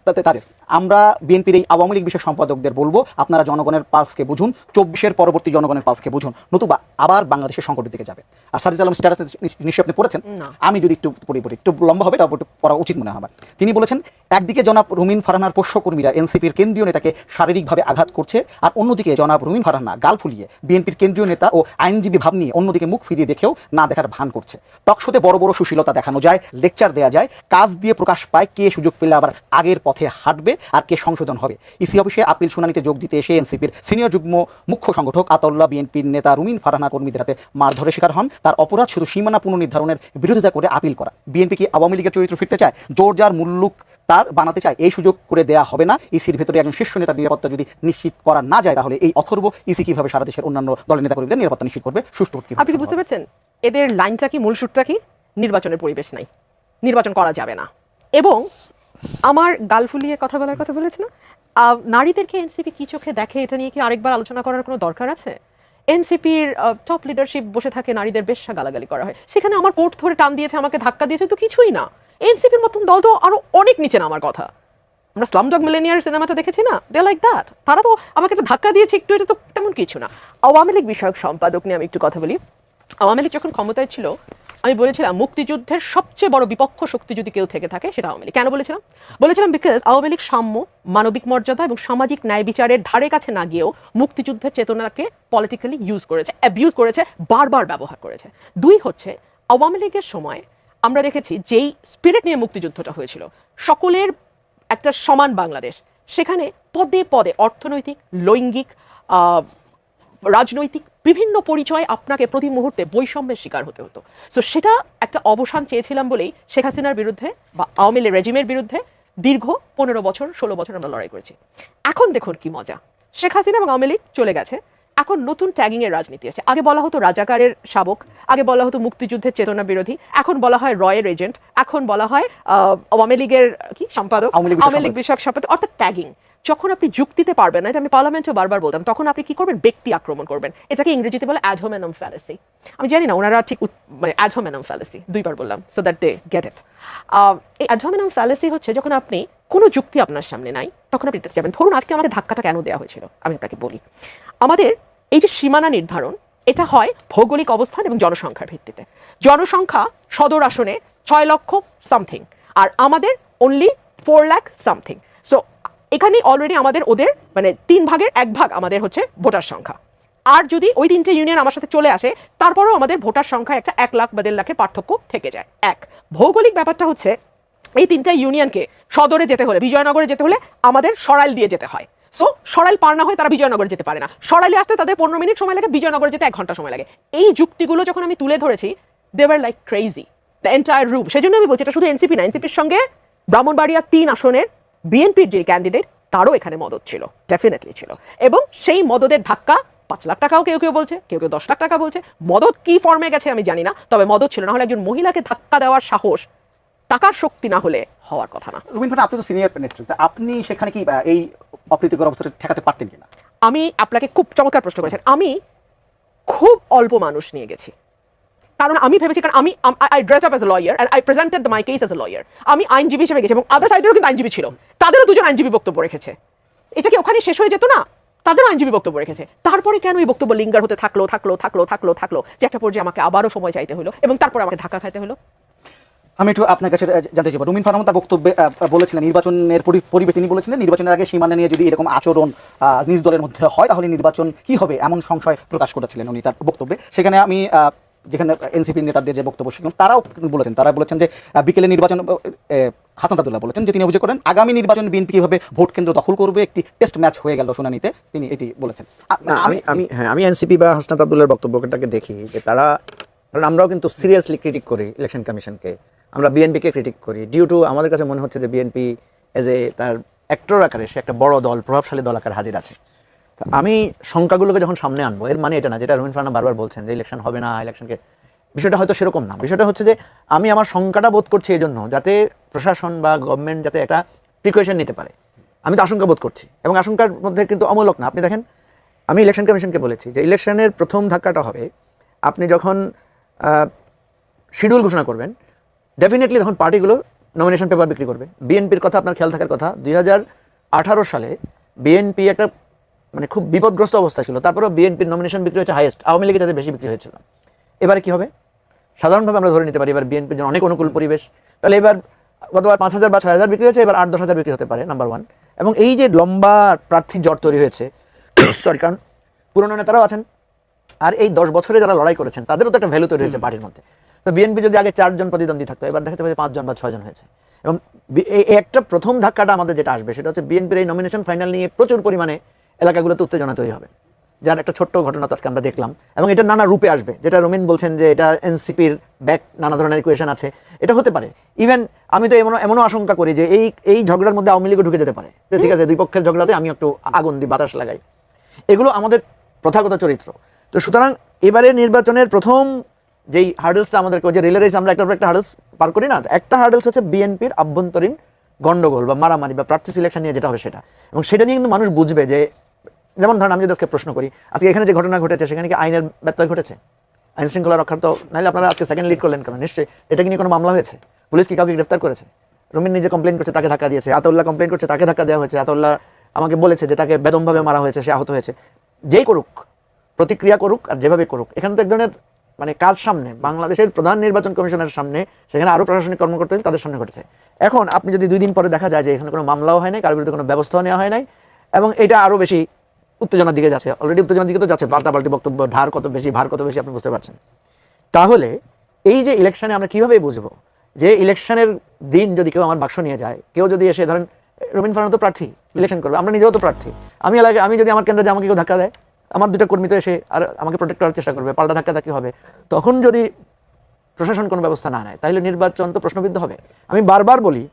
তাতে তাদের। আমরা বিএনপির এই আওয়ামী লীগ বিষয়ক সম্পাদকদের বলব আপনারা জনগণের পালসকে বুঝুন চব্বিশের পরবর্তী জনগণের পালসকে বুঝুন নতুবা আবার বাংলাদেশের সংকটের দিকে যাবে। আর সাজিদ আলম স্ট্যাটাস নিশ্চয়ই আপনি পড়েছেন? আমি যদি একটু পড়ি পড়ি একটু লম্বা হবে তারপর একটু পড়া উচিত মনে হয় আমার। তিনি বলেছেন একদিকে জনাব রুমিন ফারহানার পোষ্যকর্মীরা এনসিপির কেন্দ্রীয় নেতাকে শারীরিকভাবে আঘাত করছে, আর অন্যদিকে জনাব রুমিন ফারহানা গাল ফুলিয়ে বিএনপির কেন্দ্রীয় নেতা ও আইনজীবী ভাব নিয়ে অন্যদিকে মুখ ফিরিয়ে দেখেও না দেখার ভান করছে। টকশোতে বড় বড় সুশীলতা দেখানো যায়, লেকচার দেওয়া যায়, কাজ দিয়ে প্রকাশ পায় কে সুযোগ পেলে আবার আগের পথে হাঁটবে আর কে সংশোধন হবে। ইসি অফিসে আপিল শুনানিতে যোগ দিতে এসে এনসিপির সিনিয়র যুগ্ম মুখ্য সংগঠক আতাউল্লাহ বিএনপির নেতা রুমিন ফারহানা কর্মীদের হাতে মারধরের শিকার হন। তার অপরাধ শুধু সীমানা পুনর্নির্ধারণের বিরোধিতা করে আপিল করা। বিএনপি কি আওয়ামী লীগের চরিত্র ফিরতে চায়? জোর যার মুল্লুক তার বানাতে চায় এই সুযোগ করে দেয়া হবে না। ইসির ভেতরে একজন শীর্ষ নেতার নিরাপত্তা যদি নিশ্চিত করা না যায় তাহলে এই অথর্ব ইসি কীভাবে সারা দেশের অন্যান্য দলের নেতা কর্মীদের নিরাপত্তা নিশ্চিত করবে সুষ্ঠু আপনি বুঝতে পারছেন? এদের লাইনটা কি মূল সুরটা কি? নির্বাচনের পরিবেশ নাই। নির্বাচন করা যাবে না। এবং আমার গাল ফুলিয়ে কথা বলার কথা বলেছে না? নারীদেরকে এনসিপি কি চোখে দেখে এটা নিয়ে কি আরেকবার আলোচনা করার কোনো দরকার আছে? এনসিপির টপ লিডারশিপ বসে থাকে নারীদের বেশ্যা গালাগালি করা হয়। সেখানে আমার কোর্ট ধরে টান দিয়েছে আমাকে ধাক্কা দিয়েছে তো কিছুই না। এনসিপির মতন দল তো আরও অনেক নিচে নামার কথা। আমরা স্লামডগ মিলেনিয়ার সিনেমাটা দেখেছি না? দে লাইক দ্যাট তারা তো আমাকে একটা ধাক্কা দিয়েছে একটু, এটা তো তেমন কিছু না। আওয়ামী লীগ বিষয়ক সম্পাদক নিয়ে আমি একটু কথা বলি। আওয়ামী লীগ যখন ক্ষমতায় ছিল, আমি বলেছিলাম মুক্তিযুদ্ধের সবচেয়ে বড় বিপক্ষ শক্তি যদি কেউ থেকে থাকে, সেটা আওয়ামী লীগ। কেন বলেছিলাম? বলেছিলাম বিকজ আওয়ামী লীগ সাম্য, মানবিক মর্যাদা এবং সামাজিক ন্যায় বিচারের ধারে কাছে না গিয়েও মুক্তিযুদ্ধের চেতনাকে পলিটিক্যালি ইউজ করেছে অ্যাবিউজ করেছে, বারবার ব্যবহার করেছে। দুই হচ্ছে, আওয়ামী লীগের সময় আমরা দেখেছি যেই স্পিরিট নিয়ে মুক্তিযুদ্ধটা হয়েছিল, সকলের একটা সমান বাংলাদেশ। সেখানে পদে পদে অর্থনৈতিক, লৈঙ্গিক রাজনৈতিক বিভিন্ন পরিচয় আপনাকে প্রতি মুহূর্তে বৈষম্যের শিকার হতে হতো। সো সেটা একটা অবসান চেয়েছিলাম বলেই শেখ হাসিনার বিরুদ্ধে বা আওয়ামী লীগ রেজিমের বিরুদ্ধে দীর্ঘ পনেরো বছর, ষোলো বছর আমরা লড়াই করেছি। এখন দেখুন কি মজা। শেখ হাসিনা এবং আওয়ামী লীগ চলে গেছে। এখন নতুন ট্যাগিং এর রাজনীতি আছে। আগে বলা হতো রাজাকারের শাবক আগে বলা হতো মুক্তিযুদ্ধের চেতনা বিরোধী এখন বলা হয় রয়ের এজেন্ট এখন বলা হয় আওয়ামী লীগের কি সম্পাদক? আওয়ামী লীগ বিষয়ক সম্পাদক অর্থাৎ ট্যাগিং যখন আপনি যুক্তিতে পারবেন না এটা আমি পার্লামেন্টে বারবার বলতাম তখন আপনি কি করবেন? ব্যক্তি আক্রমণ করবেন। এটাকে ইংরেজিতে বলে অ্যাডহোমেনাম ফ্যালাসি আমি জানি না ওনারা ঠিক মানে অ্যাডহোমেনাম ফ্যালাসি দুইবার বললাম so that they get it এই অ্যাডহোমেনাম ফ্যালাসি হচ্ছে যখন আপনি কোনো যুক্তি আপনার সামনে নাই তখন আপনি যাবেন। ধরুন আজকে আমাদের ধাক্কাটা কেন দেওয়া হয়েছিল? আমি আপনাকে বলি। আমাদের এই যে সীমানা নির্ধারণ, এটা হয় ভৌগোলিক অবস্থান এবং জনসংখ্যার ভিত্তিতে। জনসংখ্যা সদর আসনে ছয় লক্ষ সামথিং আর আমাদের only four lakh something so এখানে অলরেডি আমাদের ওদের মানে তিন ভাগের এক ভাগ আমাদের হচ্ছে ভোটার সংখ্যা। আর যদি ওই তিনটে ইউনিয়ন আমার সাথে চলে আসে, তারপরেও আমাদের ভোটার সংখ্যা একটা এক লাখ বা দেড় লাখের পার্থক্য থেকে যায়। এক, ভৌগোলিক ব্যাপারটা হচ্ছে, এই তিনটা ইউনিয়নকে সদরে যেতে হলে, বিজয়নগরে যেতে হলে আমাদের সরাইল দিয়ে যেতে হয়। সো সরাইল পার না হয় তারা বিজয়নগরে যেতে পারে না। সরাইলে আসতে তাদের পনেরো মিনিট সময় লাগে, বিজয়নগরে যেতে এক ঘণ্টা সময় লাগে। এই যুক্তিগুলো যখন আমি তুলে ধরেছি দেওয়ার like crazy the entire room সেজন্য আমি বলছি, এটা শুধু এনসিপি না এনসিপির সঙ্গে ব্রাহ্মণবাড়িয়া তিন আসনের বিএনপির যে ক্যান্ডিডেট তারও এখানে মদত ছিল ডেফিনেটলি ছিল। এবং সেই মদদের ধাক্কা, পাঁচ লাখ টাকাও কেউ কেউ বলছে, কেউ কেউ দশ লাখ টাকা বলছে। মদত কি ফর্মে গেছে আমি জানি না, তবে মদত ছিল না হলে একজন মহিলাকে ধাক্কা দেওয়ার সাহস, টাকার শক্তি না হলে হওয়ার কথা না। ফারহানা আপনি তো সিনিয়র নেতৃত্ব আপনি সেখানে কি এই অপ্রীতিকর অবস্থাটা ঠেকাতে পারতেন কিনা? আমি আপনাকে খুব চমৎকার প্রশ্ন করেছেন। আমি খুব অল্প মানুষ নিয়ে গেছি। কারণ আমি ভেবেছি, কারণ আমি I dress up as a lawyer and I presented my case as a lawyer আমি আইনজীবী হিসেবে গেছি এবং আদার সাইডেরও কিন্তু আইনজীবী ছিল। তাদেরও দুজন আইনজীবী বক্তব্য রেখেছে। এটা কি ওখানে শেষ হয়ে যেত না? তাদেরও আইনজীবী বক্তব্য রেখেছে। তারপরে কেন এই বক্তব্য লিঙ্গার হতে থাকল থাকল থাকল থাকল থাকল, যে একটা পর্যায়ে আমাকে আবারও সময় চাইতে হলো এবং তারপরে আমাকে ধাক্কা খাইতে হলো? আমি একটু আপনার কাছে জানতে চাইব। রুমিন ফারহানা তার বক্তব্যে বলেছিলেন নির্বাচনের পরি- পরিবেশ তিনি বলেছিলেন নির্বাচনের আগে সীমানা নিয়ে যদি এরকম আচরণ নিজ দলের মধ্যে হয় তাহলে নির্বাচন কি হবে এমন সংশয় প্রকাশ করেছিলেন উনি তার বক্তব্যে। সেখানে আমি যেখানে এনসিপি নেতাদের যে বক্তব্য সেখানে তারাও বলেছেন তারা বলেছেন যে বিকেলে নির্বাচন হাসান আব্দুল্লাহ বলেছেন যে তিনি অভিযোগ করেন আগামী নির্বাচন বিএনপি কীভাবে ভোট কেন্দ্র দখল করবে একটি টেস্ট ম্যাচ হয়ে গেল শুনানিতে তিনি এটি বলেছেন। আমি আমি হ্যাঁ আমি এনসিপি বা হাসনাত আব্দুল্লার বক্তব্যটাকে দেখি যে তারা কারণ আমরাও কিন্তু সিরিয়াসলি ক্রিটিক করি ইলেকশন কমিশনকে। আমরা বিএনপিকে ক্রিটিক করি। ডিউ টু আমাদের কাছে মনে হচ্ছে যে বিএনপি এজ এ তার অ্যাক্টর আকারে সে একটা বড় দল, প্রভাবশালী দল আকারে হাজির আছে। তো আমি সংখ্যাগুলোকে যখন সামনে আনব, এর মানে এটা না, যেটা রবীন্দ্র ফারনা বারবার বলছেন যে ইলেকশন হবে না ইলেকশনকে বিষয়টা হয়তো সেরকম না। বিষয়টা হচ্ছে যে আমি আমার সংখ্যাটা বোধ করছি এই জন্য যাতে প্রশাসন বা গভর্নমেন্ট যাতে একটা প্রিকশন নিতে পারে। আমি তো আশঙ্কা বোধ করছি এবং আশঙ্কার মধ্যে কিন্তু অমূলক না। আপনি দেখেন, আমি ইলেকশন কমিশনকে বলেছি যে ইলেকশনের প্রথম ধাক্কাটা হবে আপনি যখন শিডিউল ঘোষণা করবেন ডেফিনেটলি তখন পার্টিগুলো নমিনেশন পেপার বিক্রি করবে। বিএনপির কথা আপনার খেয়াল থাকার কথা দুই হাজার আঠারো সালে বিএনপি একটা মানে খুব বিপদগ্রস্ত অবস্থা ছিল। তারপরেও বিএনপির নমিনেশন বিক্রি হয়েছে হাইয়েস্ট আওয়ামী যাতে বেশি বিক্রি হয়েছিল। এবারে কি হবে? সাধারণভাবে আমরা ধরে নিতে পারি এবার বিএনপির জন্য অনেক অনুকূল পরিবেশ। তাহলে এবার গতবার পাঁচ হাজার বা ছয় হাজার বিক্রি হয়েছে এবার আট দশ হাজার বিক্রি হতে পারে নাম্বার ওয়ান এবং এই যে লম্বা প্রার্থী জট তৈরি হয়েছে সরি কারণ পুরনো নেতারাও আছেন। আর এই দশ বছরে যারা লড়াই করেছেন তাদেরও তো একটা ভ্যালু তৈরি হয়েছে পার্টির মধ্যে। তো বিএনপি যদি আগে চারজন প্রতিদ্বন্দ্বী থাকতো, এবার দেখাতে পারে পাঁচজন বা ছয়জন হয়েছে। এবং একটা প্রথম ধাক্কাটা আমাদের যেটা আসবে, সেটা হচ্ছে বিএনপির এই নমিনেশন ফাইনাল নিয়ে প্রচুর পরিমাণে এলাকাগুলোতে উত্তেজনা তৈরি হবে। যার একটা ছোট্ট ঘটনা আজকে আমরা দেখলাম। এবং এটা নানা রূপে আসবে। যেটা রুমিন বলছেন যে এটা এনসিপির ব্যাক নানা ধরনের ইকুয়েশন আছে। এটা হতে পারে। ইভেন আমি তো এমন এমনও আশঙ্কা করি যে এই এই ঝগড়ার মধ্যে আওয়ামী লীগও ঢুকে যেতে পারে। ঠিক আছে, দুই পক্ষের ঝগড়াতে আমি একটু আগুন দিই, বাতাস লাগাই। এগুলো আমাদের প্রথাগত চরিত্র। তো সুতরাং এবারে নির্বাচনের প্রথম যেই হার্ডলসটা আমাদেরকে যে রিলে রেস আমরা একটা একটা হার্ডলস পার করি না, একটা হার্ডলস হচ্ছে বিএনপির আভ্যন্তরীণ গন্ডগোল বা মারামারি বা প্রার্থী সিলেকশন নিয়ে যেটা হবে সেটা। এবং সেটা নিয়ে কিন্তু মানুষ বুঝবে যে যেমন ধরেন আমি যদি আজকে প্রশ্ন করি, আজকে এখানে যে ঘটনা ঘটেছে, সেখানে কি আইনের ব্যত্যয় ঘটেছে? আইন শৃঙ্খলা রক্ষার তো নাহলে আপনারা আজকে সেকেন্ড লিড করলেন কেন? নিশ্চয়ই এটা নিয়ে কোনো মামলা হয়েছে? পুলিশ কি কাউকে গ্রেফতার করেছে? রুমিন নিজে কমপ্লেন করছে, তাকে ধাক্কা দিয়েছে। আতউল্লাহ কমপ্লেন করছে, তাকে ধাক্কা দেওয়া হয়েছে। আতউল্লাহ আমাকে বলেছে যে তাকে বেদমভাবে মারা হয়েছে, সে আহত হয়েছে। যেই করুক, প্রতিক্রিয়া করুক আর যেভাবে করুক, এখানে তো এক ধরনের মানে কাজ সামনে? বাংলাদেশের প্রধান নির্বাচন কমিশনের সামনে, সেখানে আরও প্রশাসনিক কর্মকর্তা তাদের সামনে ঘটেছে। এখন আপনি যদি দুই দিন পরে দেখা যায় যে এখানে কোনো মামলাও হয় নাই, কারোর বিরুদ্ধে কোনো ব্যবস্থাও নেওয়া হয় নাই, এবং এটা আরও বেশি উত্তেজনার দিকে যাচ্ছে। অলরেডি উত্তেজনার দিকে তো যাচ্ছে পাল্টাপাল্টি বক্তব্য, ধার কত বেশি, ভার কত বেশি, আপনি বুঝতে পারছেন। তাহলে এই যে ইলেকশনে আমরা কীভাবে বুঝব যে ইলেকশনের দিন যদি কেউ আমার বাক্স নিয়ে যায়, কেউ যদি এসে ধরেন, রবীন ফারান তো প্রার্থী, ইলেকশন করবে, আমরা নিজেও তো প্রার্থী। আমি এলাকায় আমি যদি আমার কেন্দ্রে আমাকে কেউ ধাক্কা দেয়? আমার দুটো কর্মী তো এসে আর আমাকে প্রোটেক্ট করার চেষ্টা করবে, পাল্টা ধাক্কা ধাক্কি হবে। তখন যদি প্রশাসন কোনো ব্যবস্থা না নেয়, তাহলে নির্বাচন তো প্রশ্নবিদ্ধ হবে। আমি বারবার বলি,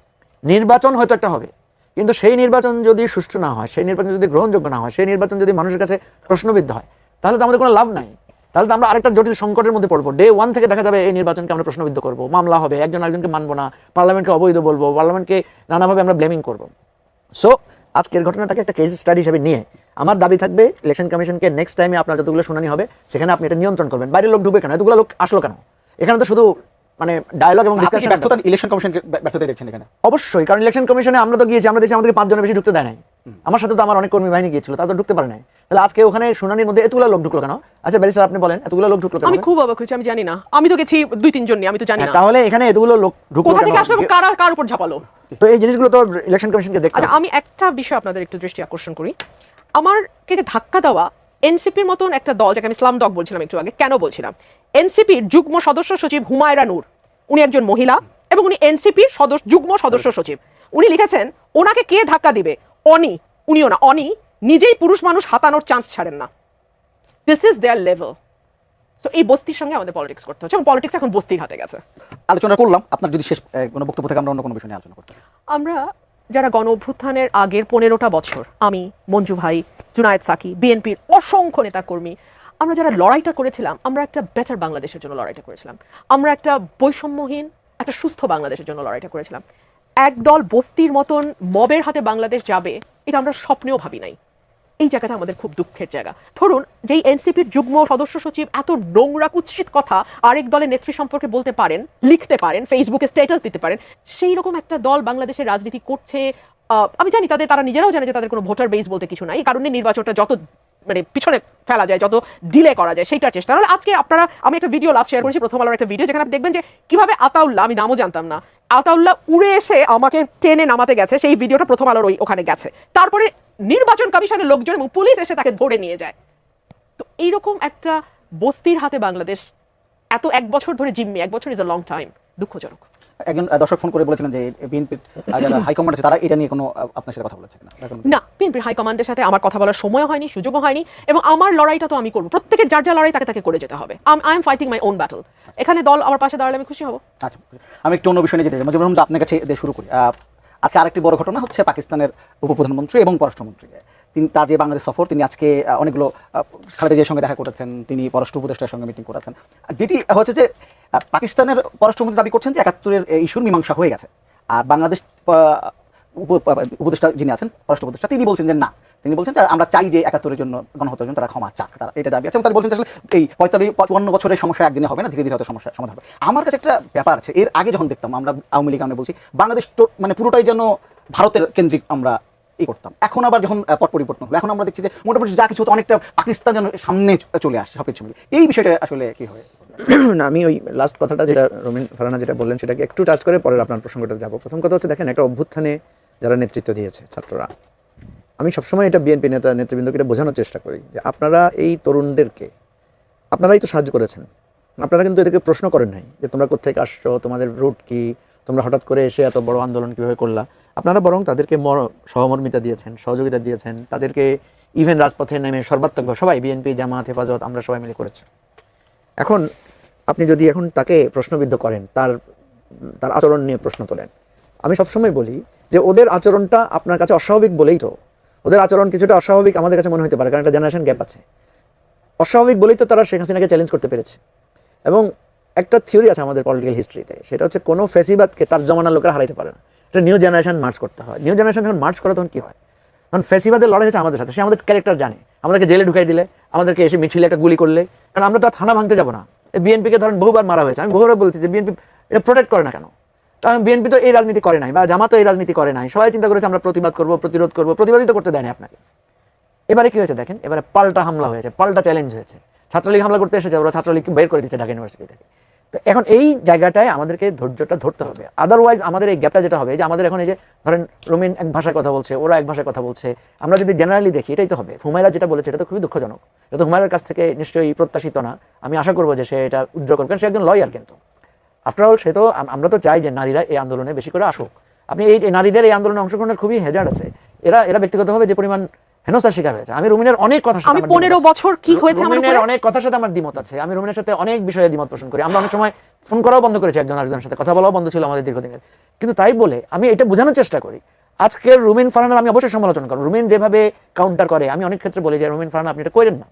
নির্বাচন হয়তো একটা হবে, কিন্তু সেই নির্বাচন যদি সুষ্ঠু না হয়, সেই নির্বাচন যদি গ্রহণযোগ্য না হয়, সেই নির্বাচন যদি মানুষের কাছে প্রশ্নবিদ্ধ হয়, তাহলে তো আমাদের কোনো লাভ নাই। তাহলে তো আমরা আরেকটা জটিল সংকটের মধ্যে পড়ব। ডে ওয়ান থেকে দেখা যাবে এই নির্বাচনকে আমরা প্রশ্নবিদ্ধ করব, মামলা হবে, একজন আরেকজনকে মানবো না, পার্লামেন্টকে অবৈধ বলব, পার্লামেন্টকে নানাভাবে আমরা ব্লেমিং করব। সো আজকের ঘটনাটাকে একটা কেস স্টাডি হিসেবে নিয়ে আমার দাবি থাকবে ইলেকশন কমিশনকে নেক্সট টাইমে আপনার যতগুলো শুনানি হবে সেখানে আপনি এটা নিয়ন্ত্রণ করবেন। বাইরের লোক ঢুকবে কেন? এতগুলো লোক আসলো কেন? এখানে তো শুধু মানে ডায়লগ এবং ডিসকাশন ব্যর্থতা ইলেকশন কমিশনকে ব্যর্থতা দেখছেন এখানে? অবশ্যই কারণ ইলেকশন কমিশনে আমরা তো গিয়েছি আমরা দেখছি আমাদেরকে পাঁচজনের বেশি ঢুকতে দেয় নাই। আমার সাথে তো আমার অনেক কর্মী বাহিনী গিয়েছিল তারা তো ঢুকতে পারে নাই। তাহলে আজকে ওখানে শুনানির মধ্যে এতগুলো লোক ঢুকলো কেন? আচ্ছা ব্যারিস্টার আপনি বলেন এতগুলো লোক ঢুকলো আমি খুব অবাক হয়েছি আমি জানি না। আমি তো গেছি দুই তিনজন নিয়ে আমি তো জানি হ্যাঁ, না। তাহলে এখানে এতগুলো লোক ঢুকলো কোথা থেকে আসলো কারা কার উপর ঝাপালো? তো এই জিনিসগুলো তো ইলেকশন কমিশনকে দেখতে আচ্ছা আমি একটা বিষয় আপনাদের একটু দৃষ্টি আকর্ষণ করি। আমার কে ধাক্কা দেওয়া এনসিপির মতন একটা দল যাকে আমি ইসলাম ডগ বলছিলাম একটু আগে কেন বলছিলাম? এনসিপির যুগ্ম সদস্য সচিব হুমায়রা নূর উনি একজন মহিলা এবং উনি এনসিপির সদস্য যুগ্ম সদস্য সচিব। উনি লিখেছেন ওনাকে কে ধাক্কা দিবে? অনি। উনিও না অনি নিজেই পুরুষ মানুষ হাতানোর চান্স ছাড়েন না। This is their level so এই বস্তির সঙ্গে আমাদের পলিটিক্স করতে হচ্ছে এবং পলিটিক্স এখন বস্তির হাতে গেছে। আলোচনা করলাম। আপনার যদি শেষ কোনো বক্তব্য থেকে আমরা অন্য কোনো বিষয় নিয়ে আলোচনা করতে আমরা যারা গণ অভ্যুত্থানের আগের পনেরোটা বছর, আমি, মঞ্জু ভাই, জুনায়েদ সাকি, বিএনপির অসংখ্য নেতাকর্মী, আমরা যারা লড়াইটা করেছিলাম, আমরা একটা বেটার বাংলাদেশের জন্য লড়াইটা করেছিলাম। আমরা একটা বৈষম্যহীন, একটা সুস্থ বাংলাদেশের জন্য লড়াইটা করেছিলাম। একদল বস্তির মতন মবের হাতে বাংলাদেশ যাবে, এটা আমরা স্বপ্নেও ভাবি নাই। এই জায়গাটা আমাদের খুব দুঃখের জায়গা। ধরুন, যেই এনসিপির যুগ্ম সদস্য সচিব এত নোংরা কুৎসিত কথা আরেক দলের নেত্রী সম্পর্কে বলতে পারেন, লিখতে পারেন, ফেসবুকে স্ট্যাটাস দিতে পারেন সেই রকম একটা দল বাংলাদেশের রাজনীতি করছে আমি জানি তাদের, তারা নিজেরাও জানে যে তাদের কোনো ভোটার বেস বলতে কিছু নাই, এই কারণে নির্বাচনটা যত মানে পিছনে ফেলা যায়, যত ডিলে করা যায়, সেইটার চেষ্টা। নাহলে আজকে আপনারা, আমি একটা ভিডিও লাস্ট শেয়ার করেছি, প্রথম আলোর একটা ভিডিও যেখানে দেখবেন যে কীভাবে আতাউল্লাহ, আমি নামও জানতাম না আতাউল্লাহ উড়ে এসে আমাকে টেনে নামাতে গেছে। সেই ভিডিওটা প্রথম আলোর ওই ওখানে গেছে। তারপরে নির্বাচন কমিশনের লোকজন এবং পুলিশ এসে তাকে ধরে নিয়ে যায়। তো এইরকম একটা বস্তির হাতে বাংলাদেশ এত এক বছর ধরে জিম্মি, এক বছর ইজ আ লং টাইম দুঃখজনক। একজন দর্শক ফোন করে বলেছিলেন যে বিএনপির যারা হাইকমান্ড আছে তারা এটা নিয়ে কোনো আপনার সাথে কথা বলেছে না বিএনপির হাইকমান্ডের সাথে আমার কথা বলার সময় হয়নি সুযোগও হয়নি এবং আমার লড়াইটা তো আমি করব। প্রত্যেকের যার যা লড়াই তাকে তাকে করে যেতে হবে। I am fighting my own battle এখানে দল আমার পাশে দাঁড়ালে আমি খুশি হব। আচ্ছা আমি একটু অন্য বিষয় নিয়ে যেতে চাই। যেমন আপনার কাছে শুরু করি। আজকে আরেকটি বড় ঘটনা হচ্ছে পাকিস্তানের উপপ্রধানমন্ত্রী এবং পররাষ্ট্রমন্ত্রী। তিনি তার যে বাংলাদেশ সফর, তিনি আজকে অনেকগুলো খালেদা জিয়ার সঙ্গে দেখা করেছেন, তিনি পররাষ্ট্র উপদেষ্টার সঙ্গে মিটিং করেছেন। যেটি হচ্ছে যে পাকিস্তানের পররাষ্ট্রমন্ত্রী দাবি করছেন যে একাত্তরের ইস্যুর মীমাংসা হয়ে গেছে। আর বাংলাদেশ উপ- উপদেষ্টা যিনি আছেন, পররাষ্ট্র উপদেষ্টা, তিনি বলছেন যে না। তিনি বলছেন যে আমরা চাই যে একাত্তরের জন্য গণহত্যার জন্য তারা ক্ষমা চাক, তারা এটা দাবি আছে। তারা বলছেন আসলে এই পঁয়তাল্লিশ, চুয়ান্ন বছরের সমস্যা একদিনে হবে না, ধীরে ধীরে হয়তো সমস্যা সমাধান হবে। আমার কাছে একটা ব্যাপার আছে, এর আগে যখন দেখতাম, আমরা আওয়ামী লীগ, আমরা বলছি, বাংলাদেশ মানে পুরোটাই যেন ভারতের কেন্দ্রিক আমরা ই করতাম এখন আবার যখন পট পরিবর্তন হলো এখন আমরা দেখছি যে মোটামুটি যা কিছু হতো অনেকটা পাকিস্তান যেন সামনে চলে আসে সব কিছু এই বিষয়টা আসলে কি হয়? না আমি ওই লাস্ট কথাটা যেটা রমিন ফারানা যেটা বললেন সেটাকে একটু টাচ করে পরের আপনার প্রসঙ্গটা যাব। প্রথম কথা হচ্ছে দেখেন একটা অভ্যুত্থানে যারা নেতৃত্ব দিয়েছে ছাত্ররা আমি সবসময় এটা বিএনপি নেতা নেতৃবৃন্দকে এটা বোঝানোর চেষ্টা করি যে আপনারা এই তরুণদেরকে আপনারাই তো সাহায্য করেছেন। আপনারা কিন্তু এদেরকে প্রশ্ন করেন নাই যে তোমরা কোথেকে আসছো তোমাদের রুট কি তোমরা হঠাৎ করে এসে এত বড় আন্দোলন কীভাবে করলা? আপনারা বরং তাদেরকে মর, সহমর্মিতা দিয়েছেন, সহযোগিতা দিয়েছেন, তাদেরকে ইভেন রাজপথে নেমে সর্বাত্মকভাবে সবাই বিএনপি জামাত হেফাজত, আমরা সবাই মিলে করেছি। এখন আপনি যদি এখন তাকে প্রশ্নবিদ্ধ করেন, তার তার আচরণ নিয়ে প্রশ্ন তোলেন, আমি সবসময় বলি যে ওদের আচরণটা আপনার কাছে অস্বাভাবিক বলেই তো। ওদের আচরণ কিছুটা অস্বাভাবিক আমাদের কাছে মনে হতে পারে, কারণ একটা জেনারেশন গ্যাপ আছে। অস্বাভাবিক বলেই তো তারা শেখ হাসিনাকে চ্যালেঞ্জ করতে পেরেছে। এবং একটা থিওরি আছে আমাদের পলিটিক্যাল হিস্ট্রিতে, সেটা হচ্ছে কোনো ফেসিবাদকে তার জমানার লোকেরা হারাইতে পারে না। এটা নিউ জেনারেশন মার্চ করতে হয়। নিউ জেনারেশন যখন মার্চ করে তখন কী হয়? কারণ ফেসিবাদের লড়াই হচ্ছে আমাদের সাথে, সে আমাদের ক্যারেক্টার জানে। আমাদেরকে জেলে ঢুকাই দিলে, আমাদেরকে এসে মিছিলে একটা গুলি করলে। কারণ আমরা তো আর থানা ভাঙতে যাব না। বিএনপিকে ধরেন বহুবার মারা হয়েছে। আমি বহুবার বলছি যে বিএনপি, এটা প্রোটেক্ট করে না কেন? কারণ বিএনপি তো এই রাজনীতি করে নাই বা জামাত তো এই রাজনীতি করে নাই। সবাই চিন্তা করেছে আমরা প্রতিবাদ করব, প্রতিরোধ করব প্রতিবাদিত করতে দেয়নি আপনাকে। এবারে কি হয়েছে দেখেন? এবারে পাল্টা হামলা হয়েছে, পাল্টা চ্যালেঞ্জ হয়েছে। ছাত্রলীগ হামলা করতে এসেছে, ওরা ছাত্রলীগকে বের করে দিচ্ছে ঢাকা ইউনিভার্সিটি থেকে। তো এখন এই জায়গাটায় আমাদেরকে ধৈর্যটা ধরতে হবে। আদারওয়াইজ আমাদের এই গ্যাপটা যেটা হবে যে আমাদের এখন এই যে ধরেন রুমিন এক ভাষায় কথা বলছে, ওরা এক ভাষায় কথা বলছে, আমরা যদি জেনারেলি দেখি, এটাই তো হবে। হুমায়রা যেটা বলেছে, এটা তো খুবই দুঃখজনক। এটা তো হুমায়রার কাছ থেকে নিশ্চয়ই প্রত্যাশিত না। আমি আশা করব যে সে এটা উদ্র করবে, কারণ সে একজন লয়ার কিন্তু। আফটার অল সে তো আমরা তো চাই যে নারীরা এই আন্দোলনে বেশি করে আসুক। আপনি এই নারীদের এই আন্দোলনে অংশগ্রহণের খুবই হেজার আছে। এরা এরা ব্যক্তিগতভাবে যে পরিমাণ হেনস্থার শিকার হয়েছে। আমি রুমিনের অনেক কথা আমি পনেরো বছর কি হয়েছে রুমিনের অনেক কথার সাথে আমার দ্বিমত আছে। আমি রুমিনের সাথে অনেক বিষয়ে দ্বিমত পোষণ করি। আমরা অনেক সময় ফোন করাও বন্ধ করেছি একজন আরেকজনের সাথে। কথা বলাও বন্ধ ছিল আমাদের দীর্ঘদিনের। কিন্তু তাই বলে আমি এটা বোঝানোর চেষ্টা করি। আজকের রুমিন ফারহানার আমি অবশ্যই সমালোচনা করি রুমিন যেভাবে কাউন্টার করে আমি অনেক ক্ষেত্রে বলি যে রুমিন ফারহানা আপনি এটা করেন না।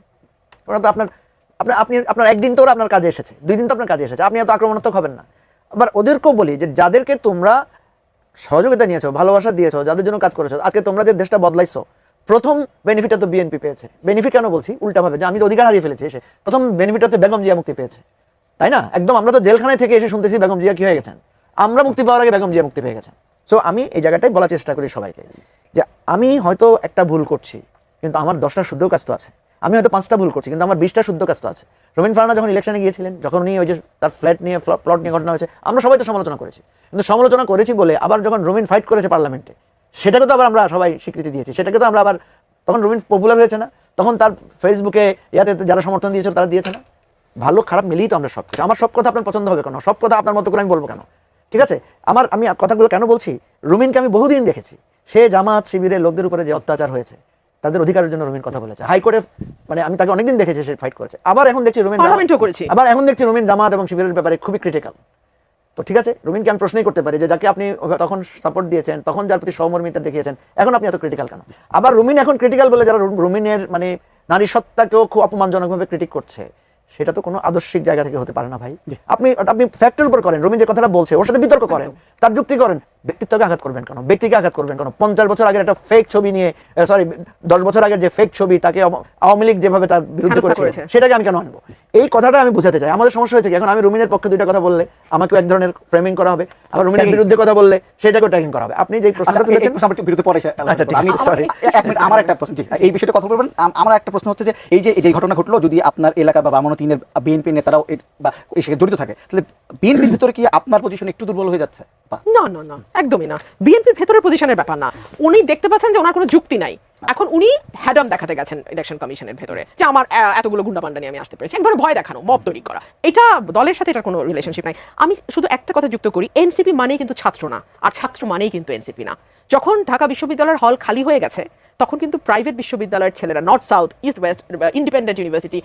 ওরা তো আপনার আপনার আপনি আপনার একদিন তো ওরা আপনার কাজে এসেছে। দুই দিন তো আপনার কাজে এসেছে। আপনি এত আক্রমণাত্মক হবেন না। আবার ওদেরকেও বলি যে যাদেরকে তোমরা সহযোগিতা নিয়েছো ভালোবাসা দিয়েছ যাদের জন্য কাজ করেছ আজকে তোমরা যে দেশটা বদলাইছো প্রথম বেনিফিটটা তো বিএনপি পেয়েছে। বেনিফিট কেন বলছি? উল্টাভাবে, যে আমি তো অধিকার হারিয়ে ফেলেছি, এসে প্রথম বেনিফিটটা তো বেগম জিয়া মুক্তি পেয়েছে। তাই না? একদম আমরা তো জেলখানায় থেকে এসে শুনতেছি বেগম জিয়া কি হয়ে গেছেন। আমরা মুক্তি পাওয়ার আগে বেগম জিয়া মুক্তি পেয়ে গেছেন। সো আমি এই জায়গাটাই বলার চেষ্টা করি সবাইকে, যে আমি হয়তো একটা ভুল করছি, কিন্তু আমার দশটা শুদ্ধ কাজ তো আছে। আমি হয়তো পাঁচটা ভুল করছি, কিন্তু আমার বিশটা শুদ্ধ কাজ তো আছে। রবীন্দ্র ফারানা যখন ইলেকশনে গিয়েছিলেন, যখন উনি ওই যে তার ফ্ল্যাট নিয়ে প্লট নিয়ে ঘটনা হয়েছে, আমরা সবাই তো সমালোচনা করেছি। কিন্তু সমালোচনা করেছি বলে আবার যখন রবিন ফাইট করেছে পার্লামেন্টে সেটাকে তো আবার আমরা সবাই স্বীকৃতি দিয়েছি। সেটাকে তো আমরা আবার তখন রবিন পপুলার হয়েছে না? তখন তার ফেসবুকে ইয়াতে যারা সমর্থন দিয়েছিল তারা দিয়েছে না? ভালো খারাপ মিলিয়ে তো আমরা সব কিছু আমার সব কথা আপনার পছন্দ হবে কেন? সব কথা আপনার মতো করে আমি বলব কেন? ঠিক আছে? আমার আমি কথাগুলো কেন বলছি? রুমিনকে আমি বহুদিন দেখেছি। সে জামাত শিবিরের লোকদের উপরে যে অত্যাচার হয়েছে তাদের অধিকারের জন্য রুমিন কথা বলেছে। হাইকোর্টে মানে আমি তাকে অনেকদিন দেখেছি সে ফাইট করেছে। আবার এখন দেখছি রুমিন। আবার এখন দেখছি রুমিন জামাত এবং শিবিরের ব্যাপারে খুবই ক্রিটিক্যাল তো ঠিক আছে রুমিনকে আমি প্রশ্নই করতে পারি যে যাকে আপনি তখন সাপোর্ট দিয়েছেন তখন যার প্রতি সহমর্মিতা দেখিয়েছেন এখন আপনি এত ক্রিটিক্যাল কেন? আবার রুমিন এখন ক্রিটিক্যাল বলে যারা রুমিনের মানে নারী সত্তাকেও খুব অপমানজনকভাবে ক্রিটিক করছে সেটা তো কোনো আদর্শিক জায়গা থেকে হতে পারে না ভাই। আপনি আপনি ফ্যাক্টর উপর করেন রুমিন যে কথাটা বলছে ওর সাথে বিতর্ক করেন তার যুক্তি করেন ব্যক্তিত্বকে আঘাত করবেন কেন? ব্যক্তিকে আঘাত করবেন কেন? পঞ্চাশ বছর আগের একটা ফেক ছবি নিয়ে সরি দশ বছর আগের যে ফেক ছবি তাকে আওয়ামী লীগ যেভাবে তার বিরুদ্ধে করেছে। সেটাকে আমি কেন আনব? এই কথাটা আমি বুঝাতে চাই। আমাদের সমস্যা হয়েছে কি? এখন আমি রুমিনের পক্ষে দুইটা কথা বললে আমাকেও এক ধরনের ফ্রেমিং করা হবে। আবার রুমিনের বিরুদ্ধে কথা বললে সেটাকেও ট্যাগিং করা হবে। আপনি যে আচ্ছা প্রশ্নটা তুলেছেন প্রশ্ন আমার পরে আচ্ছা, আমি আছে, sorry. এক মিনিট আমার একটা প্রশ্ন এই বিষয়টা কথা বলবেন। আমার একটা প্রশ্ন হচ্ছে যে এই যে এই যে ঘটনা ঘটলো যদি আপনার এলাকা বা বামনতিনের বিএনপি নেতারাও বা এই সাথে জড়িত থাকে তাহলে বিএনপির ভিতরে কি আপনার পজিশন একটু দুর্বল হয়ে যাচ্ছে? না না না একদমই না। বিএনপির ভেতরের পজিশনের ব্যাপার না। উনি দেখতে পাচ্ছেন যে ওনার কোনো যুক্তি নাই। এখন উনি হ্যাডাম দেখাতে গেছেন ইলেকশন কমিশনের ভেতরে যে আমার এতগুলো গুন্ডা পান্ডা নিয়ে আমি আসতে পেরেছি। একবার ভয় দেখানো, মব তৈরি করা। এটা দলের সাথে এটা কোনো রিলেশনশিপ নাই। আমি শুধু একটা কথা যুক্ত করি এনসিপি মানেই কিন্তু ছাত্র না। আর ছাত্র মানেই কিন্তু এনসিপি না। যখন ঢাকা বিশ্ববিদ্যালয়ের হল খালি হয়ে গেছে, তখন কিন্তু প্রাইভেট বিশ্ববিদ্যালয়ের ছেলেরা North South East West Independent University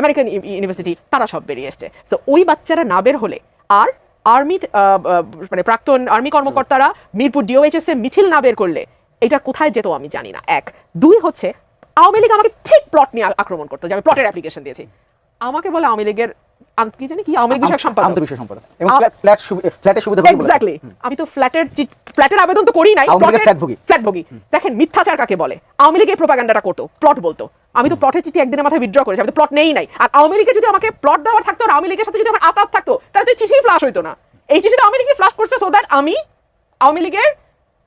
American University তারা সব বেরিয়ে এসছে। সো ওই বাচ্চারা না বের হলে আর আর্মি মানে প্রাক্তন আর্মি কর্মকর্তারা মিরপুর ডিওএইচএস এ মিছিল না বের করলে এটা কোথায় যেত আমি জানি না। এক। দুই হচ্ছে, আওয়ামী লীগ আমাকে ঠিক প্লট নিয়ে আক্রমণ করতো যে আমি প্লটের অ্যাপ্লিকেশন দিয়েছি। আমাকে বলে আওয়ামী লীগের কি জানি কি আওয়ামী বিষয়ক সম্পাদক আন্তঃবিষয় সম্পাদক এবং ফ্ল্যাট- ফ্ল্যাট ফ্ল্যাটের সুবিধা এক্স্যাক্টলি আমি তো ফ্ল্যাটের ফ্ল্যাটের আবেদন তো করি নাই আওয়ামী লীগের ফ্ল্যাটভোগী। ফ্ল্যাটভোগী দেখেন মিথ্যাচার কাকে বলে? আওয়ামী লীগের প্রোপাগান্ডাটা করতো প্লট বলতো। আমি তো প্লটের চিঠি একদিনের মাথায় উইথড্র করেছি আমি তো প্লট নেই নাই। আর আওয়ামী লীগের যদি আমাকে প্লট দেওয়ার থাকতো আর আওয়ামী লীগের সাথে যদি আমার আতাত থাকতো তাহলে তো চিঠি ফ্লাশ হইতো না। এই চিঠিটা আওয়ামী লীগের ফ্লাশ করছে সো দ্যাট আমি আওয়ামী লীগের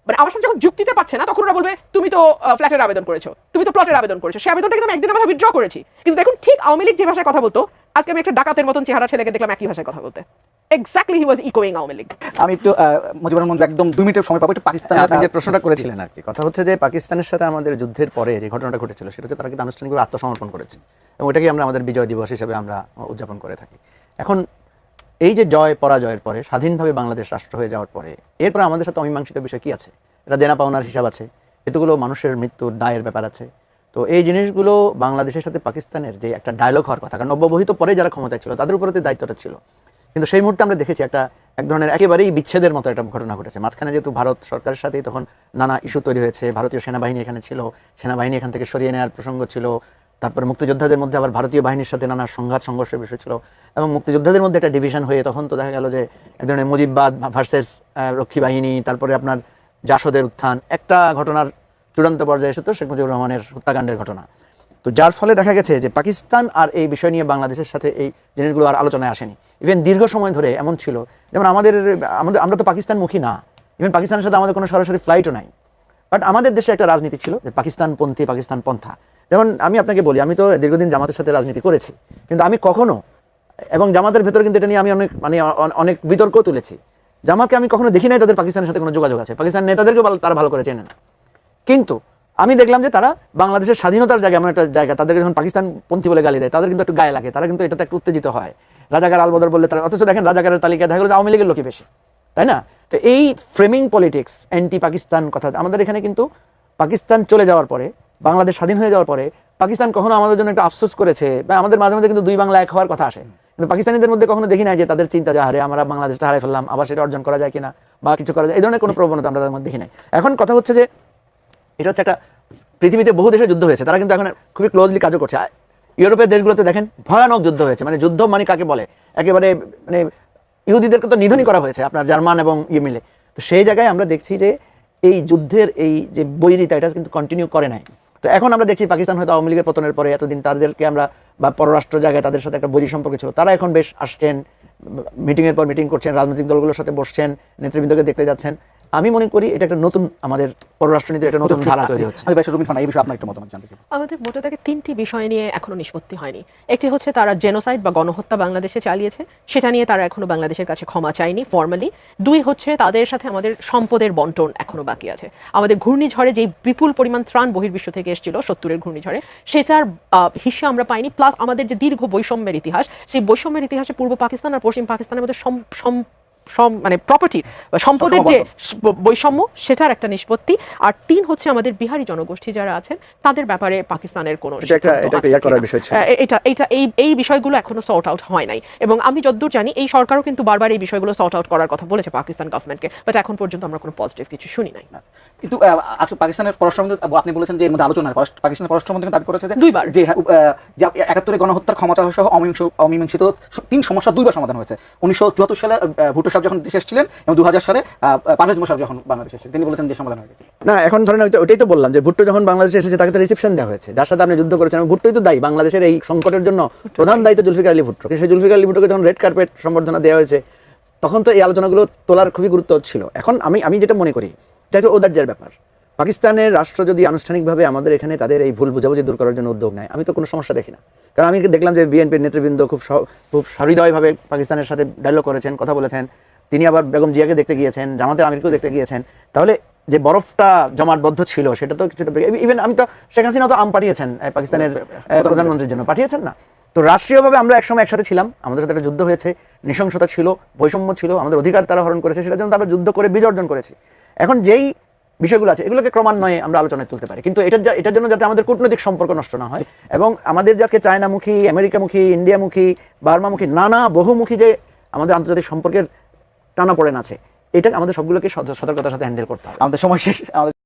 মানে আমার সাথে যখন যুক্তিতে পাচ্ছে না তখন ওরা বলবে তুমি তো ফ্ল্যাটের আবেদন করেছ। তুমি তো প্লটের আবেদন করেছ। সেই আবেদনটা কিন্তু আমি একদিনের মাথায় উইথড্র করেছি। কিন্তু দেখুন ঠিক আওয়ামী লীগ যে ভাষায় কথা বলতো আজকে আমি একটা ডাকাতের মতন চেহারা ছেলেকে দেখলাম একই ভাষায় কথা বলতে। এক্স্যাক্টলি হি ওয়াজ ইকোয়িং আওয়ামী লীগ। আমি একটু মুজিবুর মঞ্জু একদম দুই মিনিটের সময় পাবো একটু পাকিস্তান আপনি যে প্রশ্নটা করেছিলেন আর কি কথা হচ্ছে যে পাকিস্তানের সাথে আমাদের যুদ্ধের পরে যে ঘটনাটা ঘটেছিল সেটা হচ্ছে তারা কিন্তু আনুষ্ঠানিকভাবে আত্মসমর্পণ করেছে। এবং ওটাকে আমরা আমাদের বিজয় দিবস হিসেবে আমরা উদযাপন করে থাকি। এখন এই যে জয় পরাজয়ের পরে স্বাধীনভাবে বাংলাদেশ রাষ্ট্র হয়ে যাওয়ার পরে এরপরে আমাদের সাথে অমীমাংসিত বিষয় কি আছে? এটা দেনা পাওনার হিসাব আছে। এতগুলো মানুষের মৃত্যুর দায়ের ব্যাপার আছে। তো এই জিনিসগুলো বাংলাদেশের সাথে পাকিস্তানের যে একটা ডায়লগ হওয়ার কথা, কারণ নব্যবহিত পরে যারা ক্ষমতায় ছিল, তাদের উপরে দায়িত্বটা ছিল। কিন্তু সেই মুহূর্তে আমরা দেখেছি একটা, এক ধরনের একেবারেই বিচ্ছেদের মতো একটা ঘটনা ঘটেছে। মাঝখানে যেহেতু ভারত সরকারের সাথেই তখন নানা ইস্যু তৈরি হয়েছে, ভারতীয় সেনাবাহিনী এখানে ছিল, সেনাবাহিনী এখান থেকে সরিয়ে নেওয়ার প্রসঙ্গ ছিল, তারপরে মুক্তিযোদ্ধাদের মধ্যে আবার ভারতীয় বাহিনীর সাথে নানা সংঘাত, সংঘর্ষের বিষয় ছিল, এবং মুক্তিযোদ্ধাদের মধ্যে একটা ডিভিশন হয়ে তখন তো দেখা গেল যে এক ধরনের মুজিববাদ ভার্সেস রক্ষী বাহিনী, তারপরে আপনার জাসদের উত্থান, একটা ঘটনার চূড়ান্ত পর্যায়ে এসে তো শেখ মুজিবুর রহমানের হত্যাকাণ্ডের ঘটনা। তো যার ফলে দেখা গেছে যে পাকিস্তান আর এই বিষয় নিয়ে বাংলাদেশের সাথে এই জিনিসগুলো আর আলোচনায় আসেনি। ইভেন দীর্ঘ সময় ধরে এমন ছিল। যেমন আমাদের আমাদের, আমরা তো পাকিস্তানমুখী না। ইভেন পাকিস্তানের সাথে আমাদের কোনো সরাসরি ফ্লাইটও নাই। বাট আমাদের দেশে একটা রাজনীতি ছিল যে পাকিস্তানপন্থী পাকিস্তান পন্থা যেমন আমি আপনাকে বলি, আমি তো দীর্ঘদিন জামাতের সাথে রাজনীতি করেছি। কিন্তু আমি কখনো, এবং জামাতের ভেতরে কিন্তু এটা নিয়ে আমি অনেক মানে অনেক বিতর্ক তুলেছি। জামাতকে আমি কখনো দেখি নাই তাদের পাকিস্তানের সাথে কোনো যোগাযোগ আছে। পাকিস্তান নেতাদেরকে তারা ভালো করে চেনে না। কিন্তু আমি দেখলাম যে তারা বাংলাদেশের স্বাধীনতার জায়গা, এমন একটা জায়গা, তাদেরকে যখন পাকিস্তান পন্থী বলে গালি দেয়, তাদের কিন্তু একটু গায়ে লাগে, তারা কিন্তু এটাতে একটু উত্তেজিত হয়। রাজাকার আলবদর বললে তারা, অথচ দেখেন রাজাকারের তালিকায় দেখা গেলো আওয়ামী লীগের লোকই বেশি, তাই না? তো এই ফ্রেমিং পলিটিক্স অ্যান্টি পাকিস্তান কথা, আমাদের এখানে কিন্তু পাকিস্তান চলে যাওয়ার পরে, বাংলাদেশ স্বাধীন হয়ে যাওয়ার পরে, পাকিস্তান কখনো আমাদের জন্য একটা আফসোস করেছে, বা আমাদের মাঝে মাঝে কিন্তু দুই বাংলা এক হওয়ার কথা আসে। কিন্তু পাকিস্তানিদের মধ্যে কখনো দেখি নাই যে তাদের চিন্তা যা হারে আমরা বাংলাদেশটা হারাই ফেললাম, আবার সেটা অর্জন করা যায় কিনা, বা কিছু করা যায়। এই ধরনের কোনো প্রবণতা আমরা তাদের মধ্যে দেখি নাই। এখন কথা হচ্ছে যে এটা হচ্ছে একটা পৃথিবীতে বহু দেশে যুদ্ধ হয়েছে, তারা কিন্তু এখন খুবই ক্লোজলি কাজও করছে। ইউরোপের দেশগুলোতে দেখেন, ভয়ানক যুদ্ধ হয়েছে। মানে যুদ্ধ মানে কাকে বলে? একেবারে মানে ইহুদিদেরকে তো নিধনই করা হয়েছে আপনার জার্মান এবং ইয়ে মিলে। তো সেই জায়গায় আমরা দেখছি যে এই যুদ্ধের এই যে বৈরিতা, এটা কিন্তু কন্টিনিউ করে নাই। তো এখন আমরা দেখছি পাকিস্তান হয়তো আওয়ামী লীগের পতনের পরে এতদিন তাদেরকে আমরা বা পররাষ্ট্র জায়গায় তাদের সাথে একটা বৈরী সম্পর্ক ছিল। তারা এখন বেশ আসছেন মিটিংয়ের পর মিটিং করছেন, রাজনৈতিক দলগুলোর সাথে বসছেন, নেতৃবৃন্দকে দেখতে যাচ্ছেন। আমি মনে করি এটা একটা নতুন আমাদের পররাষ্ট্রনীতির একটা নতুন ধারা তৈরি হচ্ছে। আমি ভাই রুমিন ফানা এই বিষয়ে আপনার একটু মতামত জানতে চাই। আমাদের মোটা থেকে তিনটি বিষয় নিয়ে এখনও নিষ্পত্তি হয়নি। একটি হচ্ছে তারা জেনোসাইড বা গণহত্যা বাংলাদেশে চালিয়েছে। সেটা নিয়ে তারা এখনও বাংলাদেশের কাছে ক্ষমা চায়নি ফর্মালি দুই হচ্ছে তাদের সাথে আমাদের সম্পদের বন্টন এখনও বাকি আছে। আমাদের ঘূর্ণিঝড়ে যে বিপুল পরিমাণ ত্রাণ বহির্বিশ্ব থেকে এসেছিল সত্তরের ঘূর্ণিঝড়ে সেটার আহ, হিস্সা আমরা পাইনি। প্লাস আমাদের যে দীর্ঘ বৈষম্যের ইতিহাস সেই বৈষম্যের ইতিহাসে পূর্ব পাকিস্তান আর পশ্চিম পাকিস্তানের মধ্যে মানে প্রপার্টি সম্পদের যে বৈষম্য সেটার একটা নিষ্পত্তি। আর তিন হচ্ছে আমাদের বিহারি জনগোষ্ঠী যারা আছেন তাদের ব্যাপারে পাকিস্তানের কোনো এটা এটা এই এই বিষয়গুলো এখনও সর্ট আউট হয় নাই। এবং আমি যতদূর জানি এই সরকারও কিন্তু বারবার এই বিষয়গুলো সর্ট আউট করার কথা বলেছে পাকিস্তান গভর্নমেন্টকে বাট এখন পর্যন্ত আমরা কোনো পজিটিভ কিছু শুনি নাই। কিন্তু আজকে পাকিস্তানের পররাষ্ট্রমন্ত্রী আপনি বলেছেন যে এর মধ্যে আলোচনা। পাকিস্তানের পররাষ্ট্রমন্ত্রী দাবি করেছে যে দুইবার। যে হ্যাঁ, একাত্তরে গণহত্যার ক্ষমতা সহ অমীমাংস- অমীমাংসিত তিন সমস্যা দুইবার সমাধান হয়েছে। উনিশশো চুয়াত্তর সালে ভুট্টো সাহেব যখন দেশে এসেছিলেন এবং দু হাজার সালে পারভেজ মোশারফ যখন বাংলাদেশে এসেছিলেন, তিনি বলেছেন যে সমাধান হয়ে গেছে। না, এখন ধরেন ওইটা- ওইটাই তো বললাম যে ভুট্টো যখন বাংলাদেশে এসেছে, তাকে তো রিসেপশন দেওয়া হয়েছে। যার সাথে আপনি যুদ্ধ করেছেন, এবং ভুট্টোই তো দায়ী বাংলাদেশের এই সংকটের জন্য প্রধান দায়িত্ব জুলফিকার আলী ভুট্টো। সেই জুলফিকার আলী ভুট্টোকে যখন রেড কার্পেট সম্বর্ধনা দেওয়া হয়েছে, তখন তো এই আলোচনাগুলো তোলার খুবই গুরুত্ব ছিল। এখন আমি আমি যেটা মনে করি, এটা তো ঔদার্যের ব্যাপার। পাকিস্তানের রাষ্ট্র যদি আনুষ্ঠানিকভাবে আমাদের এখানে তাদের এই ভুল বুঝাবুঝি দূর করার জন্য উদ্যোগ নেয়, আমি তো কোনো সমস্যা দেখি না। কারণ আমি দেখলাম যে বিএনপির নেতৃবৃন্দ খুব খুব সহৃদয়ভাবে পাকিস্তানের সাথে ডায়লগ করেছেন, কথা বলেছেন। তিনি আবার বেগম জিয়াকে দেখতে গিয়েছেন জামাতের আমিরকেও দেখতে গিয়েছেন। তাহলে যে বরফটা জমাটবদ্ধ ছিল সেটা তো কিছুটা ইভেন আমি তো শেখ হাসিনা তো আম পাঠিয়েছেন পাকিস্তানের প্রধানমন্ত্রীর জন্য। পাঠিয়েছেন না। তো রাষ্ট্রীয়ভাবে আমরা একসময় একসাথে ছিলাম আমাদের সাথে একটা যুদ্ধ হয়েছে নৃশংসতা ছিল বৈষম্য ছিল আমাদের অধিকার তারা হরণ করেছে সেটার জন্য তারা যুদ্ধ করে বিজয় অর্জন করেছে। এখন যেই বিষয়গুলো আছে এগুলোকে ক্রমান্বয়ে আমরা আলোচনায় তুলতে পারি। কিন্তু এটার যা- এটার জন্য যাতে আমাদের কূটনৈতিক সম্পর্ক নষ্ট না হয় এবং আমাদের যে আজকে চায়নামুখী আমেরিকামুখী ইন্ডিয়ামুখী বার্মামুখী নানা বহুমুখী যে আমাদের আন্তর্জাতিক সম্পর্কের টানা পড়েন আছে। এটা আমাদের সবগুলোকে সত- সতর্কতার সাথে হ্যান্ডেল করতে হবে। আমাদের সময় শেষ। আমাদের